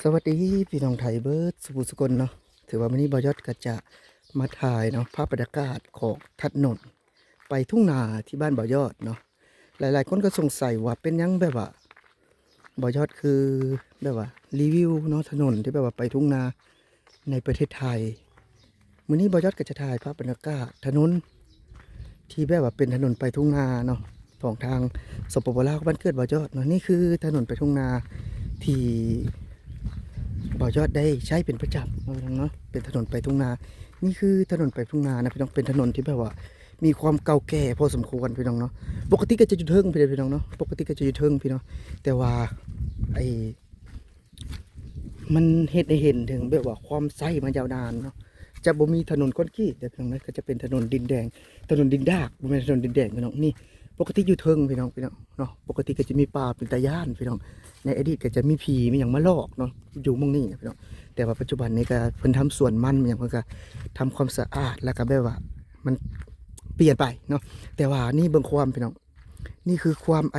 สวัสดีพี่น้องไทยเบิร์ดสุบุสกลเนาะถือว่าวันนี้บอยอดก็จะมาถ่ายเนาะภาพบรรยากาศของถนนไปทุ่งนาที่บ้านบอยอดเนาะหลาย ๆ คนก็สงสัยว่าเป็นยังแบบว่าบอยอดคือแบบว่ารีวิวเนาะถนนที่แบบว่าไปทุ่งนาในประเทศไทยวันนี้บอยอดก็จะถ่ายภาพบรรยากาศถนนที่แบบว่าเป็นถนนไปทุ่งนาเนาะของทางสปปลาวบ้านเกิดบอยอดเนาะนี่คือถนนไปทุ่งนาที่ บ่อยอดได้ใช้เป็นประจำเนาะพี่น้องเนาะเป็นถนนไปทุ่งนา นี่คือถนนไปทุ่งนานะพี่น้องเป็นถนนที่แบบว่า มีความเก่าแก่พอสมควรพี่น้องเนาะปกติก็จะอยู่เทิงพี่เด้อพี่น้องเนาะปกติก็จะอยู่เทิงพี่น้องแต่ว่าไอ้มันเห็นให้เห็นถึงแบบว่าความไส้มายาวนานเนาะจะบ่มีถนนคอนกรีตแต่พี่น้องนก็จะเป็นถนนดินแดง ถนนดินดากบ่แม่นถนนดินแดงพี่น้องนี่ ปกติอยู่เทิงพี่น้องพี่น้องเนาะปกติก็จะมีป่าเป็นตาย่านพี่น้อง ในอดีตก็จะมีผีมีอย่างมาลอกเนาะอยู่หมองนี่นะพี่น้องแต่ว่าปัจจุบันนี้ก็เพิ่นทำสวนมันอย่างเพิ่นก็ทำความสะอาดแล้วก็แบบว่า มันเปลี่ยนไปเนาะแต่ว่านี่เบิ่งความพี่น้อง นี่คือความไอ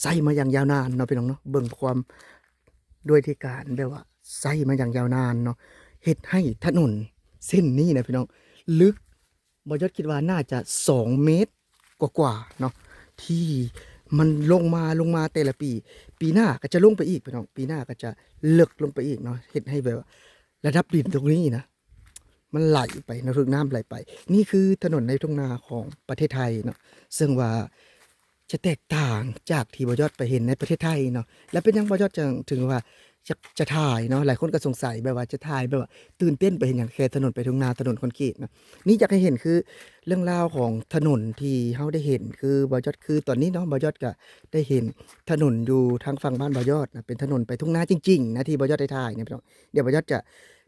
ใส่มาอย่างยาวนานเนาะพี่น้องเนาะเบิ่งความด้วยที่การแบบว่าใส่มาอย่างยาวนานเนาะเฮ็ดให้ถนนเส้นนี้นะพี่น้อง ลึก บอยศคิดว่าน่าจะสองเมตรกว่าๆเนาะที่มันลงมาลงมาแต่ละปี ปีหน้าก็จะลงไปอีกพี่น้องปีหน้าก็จะเลิกลงไปอีกเนาะเห็นให้แบบระดับดินตรงนี้นะมันไหลไปนะรึกน้ำไหลไป นี่คือถนนในทุ่งนาของประเทศไทยเนาะซึ่งว่าจะแตกต่างจากที่บอยอดไปเห็นในประเทศไทยเนาะและเป็นยังบอยอดจะถึงว่า จะจะถ่ายเนาะหลายคนก็สงสัยแบบว่าจะถ่ายแบบว่า ตื่นเต้นไปเห็นอย่างแค่ถนนไปทุ่งนาถนนคอนกรีตเนาะนี่อยากให้เห็นคือเรื่องราวของถนนที่เขาได้เห็นคือบอยอดคือตอนนี้เนาะบอยอดก็ได้เห็นถนนอยู่ทางฝั่งบ้านบอยอดนะเป็นถนนไปทุ่งนาจริงๆนะที่บอยอดได้ถ่ายเนี่ยพี่น้องเดี๋ยวบอยอดจะ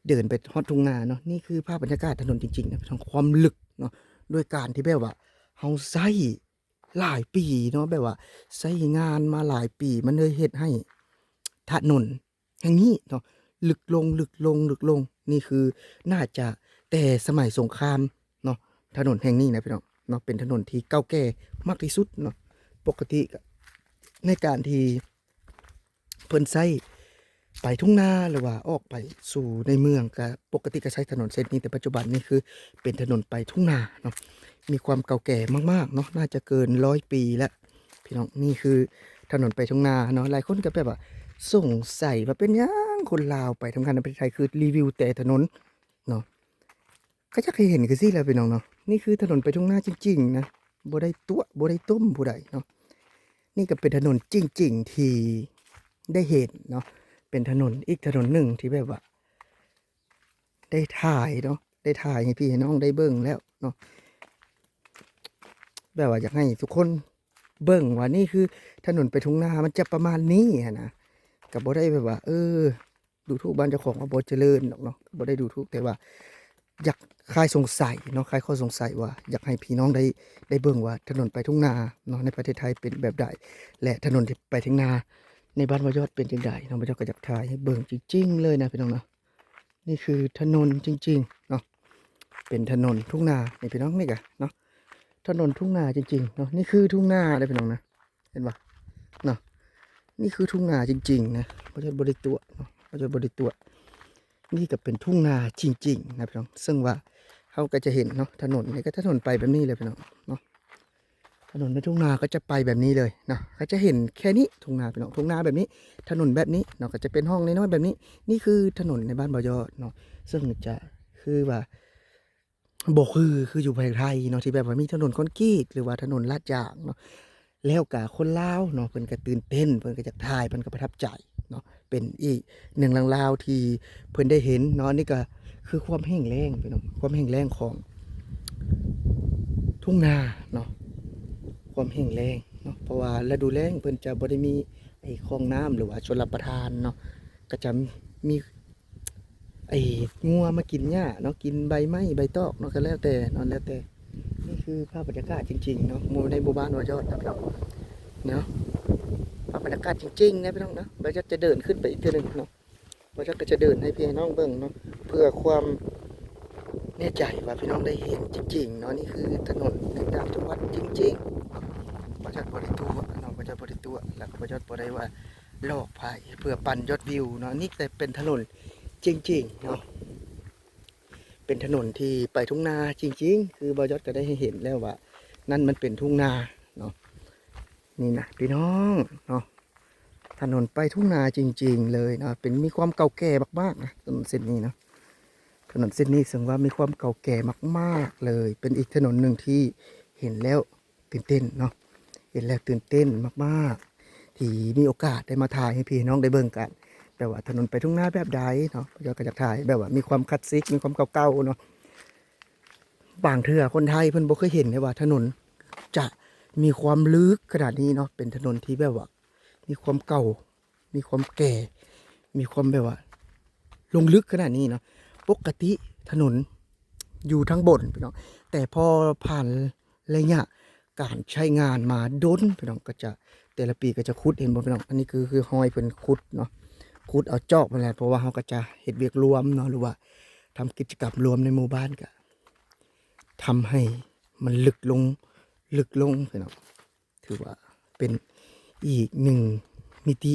เดินไปฮอดทุ่งนาเนาะนี่คือภาพบรรยากาศถนนจริงๆนะพี่น้องความลึกเนาะด้วยการที่แบบว่าเขาใช้หลายปีเนาะแบบว่าใช้งานมาหลายปีมันเลยเฮ็ดให้ถนน แห่งนี้เนาะลึกลงลึกลงลึกลงนี่คือน่าจะแต่สมัยสงครามเนาะถนนแห่งนี้นะพี่น้องเนาะเป็นถนนที่เก่าแก่มากที่สุดเนาะปกติในการที่เพิ่นใช้ไปทุ่งนาหรือว่าออกไปสู่ในเมืองก็ปกติก็ใช้ถนนเส้นนี้แต่ปัจจุบันนี่คือเป็นถนนไปทุ่งนาเนาะมีความเก่าแก่มากๆเนาะน่าจะเกินร้อยปีแล้วพี่น้องนี่คือถนนไปทุ่งนาเนาะหลายคนก็แบบว่า สงสัยว่าเป็นยังคนลาวไปทำงานในประเทศไทยคือรีวิวแต่ถนนเนาะก็จะเคยเห็นคือสิแล้วพี่น้องเนาะนี่คือถนนไปทุ่งนาจริง ๆ นะบ่ได้ตัวบ่ได้ต้มผู้ใดเนาะนี่ก็เป็นถนนจริง ๆ ที่ได้เห็นเนาะเป็นถนนอีกถนนหนึ่งที่แบบว่า ได้ถ่ายเนาะได้ถ่ายให้พี่ให้น้องได้เบิ่งแล้วเนาะแบบว่าอยากให้ทุกคนเบิ่งว่านี่คือถนนไปทุ่งนามันจะประมาณนี้นะ กับบ่ได้แบบว่า เออ ดูทุกบ้านเจ้าของว่าบ่เจริญเนาะบ่ได้ดูทุกแต่ว่า อยากคลายสงสัยเนาะคลายข้อสงสัยว่า อยากให้พี่น้องได้ได้เบิ่งว่า ถนนไปทุ่งนาเนาะในประเทศไทยเป็นแบบใดและถนนที่ไปทุ่งนา ในบ้านวายอดเป็นจังไดเนาะพระเจ้าก็อยากถ่ายให้เบิ่งจริงๆเลยนะพี่น้องเนาะนี่คือถนนจริงๆเนาะเป็นถนนทุ่งนานี่พี่น้องนี่กะเนาะถนนทุ่งนาจริงๆเนาะนี่คือทุ่งนาเลยพี่น้องนะเห็นปะเนาะ นี่คือทุ่งนาจริง ๆ นะพระเจ้าบริตัวเนาะพระเจ้าบริตัว นี่ก็เป็นทุ่งนาจริง ๆ นะพี่น้อง ซึ่งว่าเขาก็จะเห็นเนาะถนนนี่ก็ถนนไปแบบนี้เลยพี่น้องเนาะถนนในทุ่งนาก็จะไปแบบนี้เลยเนาะก็จะเห็นแค่นี้ทุ่งนาพี่น้องทุ่งนาแบบนี้ ถนนแบบนี้เนาะก็จะเป็นห้องน้อยๆแบบนี้ นี่คือถนนในบ้านบอยอดเนาะซึ่งจะคือว่าบอกคือคืออยู่ประเทศไทยเนาะที่แบบว่ามีถนนคอนกรีตหรือว่าถนนลาดยางเนาะ แล้วกับคนลาวเนาะเพิ่นก็ตื่นเต้นเพิ่นก็จะถ่ายเพิ่นก็ประทับใจเนาะเป็นอีกหนึ่งลาวที่เพิ่นได้เห็นเนาะนี่ก็คือความแห้งแล้งพี่น้องความแห้งแล้งของ ทุ่งนาเนาะความแห้งแล้งเนาะเพราะว่าฤดูแล้งเพิ่นจะบ่ได้มีไอ้คลองน้ำหรือว่าชลประทานเนาะก็จะมีไอ้งัวมากินหญ้าเนาะกินใบไม้ใบตอกเนาะก็แล้วแต่เนาะแล้วแต่ คือภาพบรรยากาศจริงๆเนาะมูในหมู่บ้านวยอดนะพี่น้องเนาะภาพบรรยากาศจริงๆนะพี่น้องเนาะเราจะจะเดินขึ้นไปอีกทีนึงเนาะว่าจะก็จะเดินให้พี่น้องเบิ่งเนาะเพื่อความแน่ใจว่าพี่น้องได้เห็นจริงๆเนาะนี่คือถนนในต่างจังหวัดจริงๆประจัดบริตัวเนาะประจัดบริตัวแล้วก็ประจัดบริว่าหลอกภัยเพื่อปั่นยอดวิวเนาะนี่แต่เป็นถนนจริงๆเนาะ เป็นถนนที่ไปทุ่งนาจริง ๆ คือบอยศก็ได้ให้เห็นแล้วว่า นั่นมันเป็นทุ่งนาเนาะนี่นะพี่น้องเนาะถนนไปทุ่งนาจริง ๆ เลยเนาะเป็นมีความเก่าแก่มากๆนะถนนเส้นนี้เนาะถนนเส้นนี้ซึ่งว่ามีความเก่าแก่มาก ๆเลย เป็นอีกถนนหนึ่งที่เห็นแล้วตื่นเต้นเนาะเห็นแล้วตื่นเต้นมาก ๆ ที่มีโอกาสได้มาถ่ายให้พี่น้องได้เบิ่งกัน แบบว่าถนนไปทุ่งนาแบบใดเนาะเราก็จะถ่ายแบบว่ามีความคลาสสิกมีความเก่าๆเนาะบางเทื่อคนไทยเพิ่นบ่เคยเห็นเลยว่า ถนนจะมีความลึกขนาดนี้เนาะเป็นถนนที่แบบว่า มีความเก่า มีความแก่ มีความแบบว่า ลงลึกขนาดนี้เนาะปกติถนนอยู่ทั้งบนพี่น้องแต่พอผ่านระยะการใช้งานมาด้นพี่น้องก็จะแต่ละปีก็จะขุดเห็นบ่พี่น้องอันนี้คือคือห้อยเพิ่นขุดเนาะ ขุดเอาจอกมาแล้วเพราะว่าเขาก็จะเฮ็ดเวียกรวมเนาะหรือว่าทำกิจกรรมรวมในหมู่บ้านก็ทำให้มันลึกลงลึกลงพี่น้องถือว่าเป็นอีกหนึ่งมิติ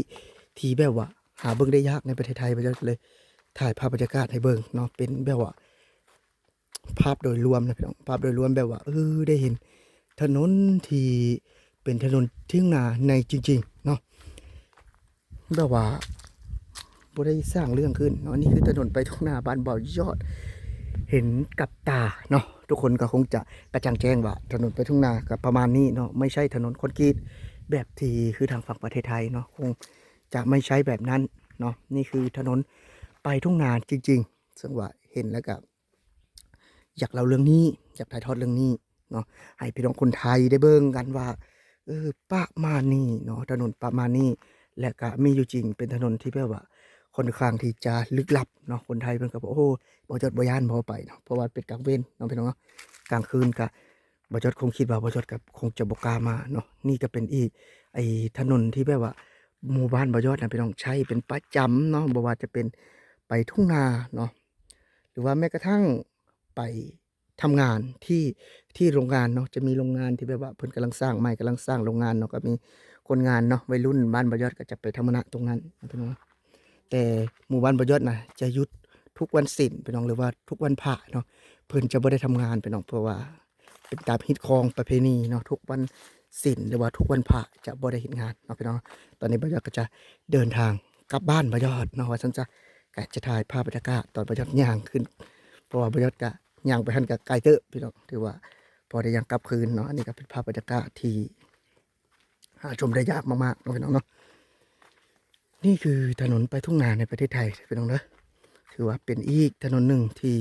ที่แบบว่า หาเบิ่งได้ยากในประเทศไทยไปเลยถ่ายภาพบรรยากาศให้เบิ่งเนาะเป็นแบบว่า ภาพโดยรวมนะพี่น้องภาพโดยรวมแบบว่าเออได้เห็น ถนนที่เป็นถนนทิ้งนาในจริง ๆ เนาะแบบว่า บ่ได้สร้างเรื่องขึ้นเนาะนี่คือถนนไปทุ่งนาบ้านบ่อยอด เห็นกับตาเนาะทุกคนก็คงจะกระจ่างแจ้งว่าถนนไปทุ่งนากับประมาณนี้เนาะไม่ใช่ถนนคอนกรีตแบบที่คือทางฝั่งประเทศไทยเนาะคงจะไม่ใช่แบบนั้นเนาะนี่คือถนนไปทุ่งนาจริง ๆ ซึ่งว่าเห็นแล้วก็อยากเล่าเรื่องนี้อยากถ่ายทอดเรื่องนี้เนาะให้พี่น้องคนไทยได้เบิ่งกันว่าเออประมาณนี้เนาะถนนประมาณนี้และก็มีอยู่จริงเป็นถนนที่แบบว่า ค่อนข้างที่จะลึกลับเนาะคนไทยเพิ่นก็บอกโอ้บ่จดบ่ย่านบ่ไปเนาะเพราะว่าเป็นกลางเว้นเนาะพี่น้องเนาะกลางคืนก็บ่จดคงคิดว่าบ่จดก็คงจะบกล้ามาเนาะนี่ก็เป็นอีกไอถนนที่แบบว่าหมู่บ้านบ่ยอดนะพี่น้องใช้เป็นประจำเนาะบ่ว่าจะเป็นไปทุ่งนาเนาะหรือว่าแม้กระทั่งไปทำงานที่ที่โรงงานเนาะจะมีโรงงานที่แบบว่าเพิ่นกำลังสร้างใหม่กำลังสร้างโรงงานเนาะก็มีคนงานเนาะวัยรุ่นบ้านบยอดก็จะไปทำงานตรงนั้นนะพี่น้อง แต่หมู่บ้านบยอดนะจะหยุดทุกวันศิลพี่น้องหรือว่าทุกวันพระเนาะเพิ่นจะบ่ได้ทำงานพี่น้องเพราะว่า เป็นตามฮิตคองประเพณีเนาะทุกวันศิลหรือว่าทุกวันพระจะบ่ได้เฮ็ดงานเนาะพี่น้องตอนนี้บยอดก็จะเดินทางกลับบ้านบยอดเนาะว่าซั่นจะกจะถ่ายภาพบรรยากาศตอนบยอดย่างขึ้น เพราะว่าบยอดก็ย่างไปหันกับไกลเตอะพี่น้องถือว่าพอได้ยังกลับคืนเนาะอันนี้ก็เป็นภาพบรรยากาศที่หาชมได้ยากมากๆเนาะพี่น้องเนาะ นี่คือถนนไปทุ่งนาในประเทศไทยพี่น้องเนะถือว่าเป็นอีกถนนหนึ่งที่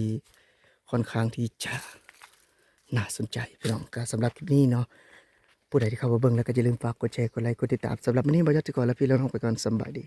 ค่อนข้างที่จะน่าสนใจพี่น้องก็สำหรับคลิปนี้เนาะผู้ใดที่เข้ามาเบิ่งแล้วก็อย่าลืมฝากกดแชร์กดไลค์กดติดตามสำหรับวันนี้บอยอดจะก่อนและพี่แล้น้องไปก่อนสบายดี